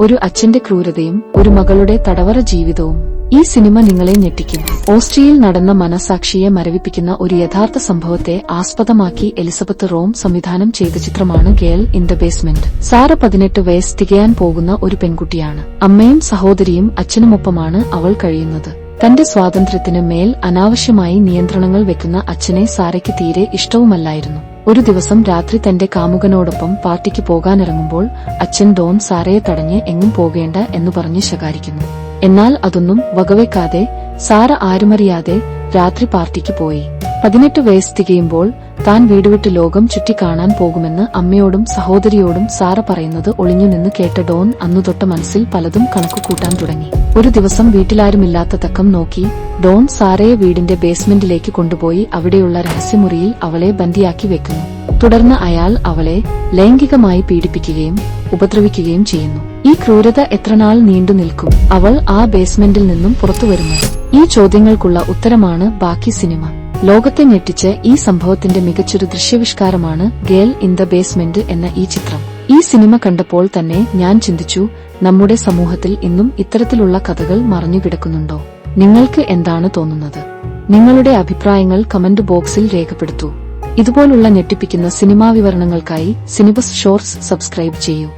ഒരു അച്ഛന്റെ ക്രൂരതയും ഒരു മകളുടെ തടവറ ജീവിതവും. ഈ സിനിമ നിങ്ങളെ ഞെട്ടിക്കും. ഓസ്ട്രിയയിൽ നടന്ന മനസാക്ഷിയെ മരവിപ്പിക്കുന്ന ഒരു യഥാർത്ഥ സംഭവത്തെ ആസ്പദമാക്കി എലിസബത്ത് റോം സംവിധാനം ചെയ്ത ചിത്രമാണ് girl in the basement. Sara പതിനെട്ട് വയസ്സ് തികയാൻ പോകുന്ന ഒരു പെൺകുട്ടിയാണ്. അമ്മയും സഹോദരിയും അച്ഛനുമൊപ്പമാണ് അവൾ കഴിയുന്നത്. തന്റെ സ്വാതന്ത്ര്യത്തിന് മേൽ അനാവശ്യമായി നിയന്ത്രണങ്ങൾ വെക്കുന്ന അച്ഛനെ സാരയ്ക്ക് തീരെ ഇഷ്ടവുമല്ലായിരുന്നു. ഒരു ദിവസം രാത്രി തന്റെ കാമുകനോടൊപ്പം പാർട്ടിക്ക് പോകാനിറങ്ങുമ്പോൾ അച്ഛൻ ഡോൺ സാരയെ തടഞ്ഞ് എങ്ങും പോകേണ്ട എന്ന് പറഞ്ഞ് ശകാരിക്കുന്നു. എന്നാൽ അതൊന്നും വകവെക്കാതെ സാര ആരുമറിയാതെ രാത്രി പാർട്ടിക്ക് പോയി. പതിനെട്ട് വയസ്സ് തികയുമ്പോൾ താൻ വീടുവിട്ട് ലോകം ചുറ്റിക്കാണാൻ പോകുമെന്ന് അമ്മയോടും സഹോദരിയോടും സാറ പറയുന്നത് ഒളിഞ്ഞുനിന്ന് കേട്ട ഡോൺ അന്നുതൊട്ട മനസ്സിൽ പലതും കണക്കുകൂട്ടാൻ തുടങ്ങി. ഒരു ദിവസം വീട്ടിലാരുമില്ലാത്ത തക്കം നോക്കി ഡോൺ സാറയെ വീടിന്റെ ബേസ്മെന്റിലേക്ക് കൊണ്ടുപോയി അവിടെയുള്ള രഹസ്യമുറിയിൽ അവളെ ബന്ദിയാക്കി വെക്കുന്നു. തുടർന്ന് അയാൾ അവളെ ലൈംഗികമായി പീഡിപ്പിക്കുകയും ഉപദ്രവിക്കുകയും ചെയ്യുന്നു. ഈ ക്രൂരത എത്രനാൾ നീണ്ടു നിൽക്കും? അവൾ ആ ബേസ്മെന്റിൽ നിന്നും പുറത്തുവരുന്നു ഈ ചോദ്യങ്ങൾക്കുള്ള ഉത്തരമാണ് ബാക്കി സിനിമ. ലോകത്തെ ഞെട്ടിച്ച് ഈ സംഭവത്തിന്റെ മികച്ചൊരു ദൃശ്യവിഷ്കാരമാണ് ഗേൾ ഇൻ ദ ബേസ്മെന്റ് എന്ന ഈ ചിത്രം. ഈ സിനിമ കണ്ടപ്പോൾ തന്നെ ഞാൻ ചിന്തിച്ചു നമ്മുടെ സമൂഹത്തിൽ ഇന്നും ഇത്തരത്തിലുള്ള കഥകൾ മറഞ്ഞുകിടക്കുന്നുണ്ടോ? നിങ്ങൾക്ക് എന്താണ് തോന്നുന്നത്? നിങ്ങളുടെ അഭിപ്രായങ്ങൾ കമന്റ് ബോക്സിൽ രേഖപ്പെടുത്തൂ. ഇതുപോലുള്ള ഞെട്ടിപ്പിക്കുന്ന സിനിമാ വിവരണങ്ങൾക്കായി സിനിബസ് ഷോർട്സ് സബ്സ്ക്രൈബ് ചെയ്യൂ.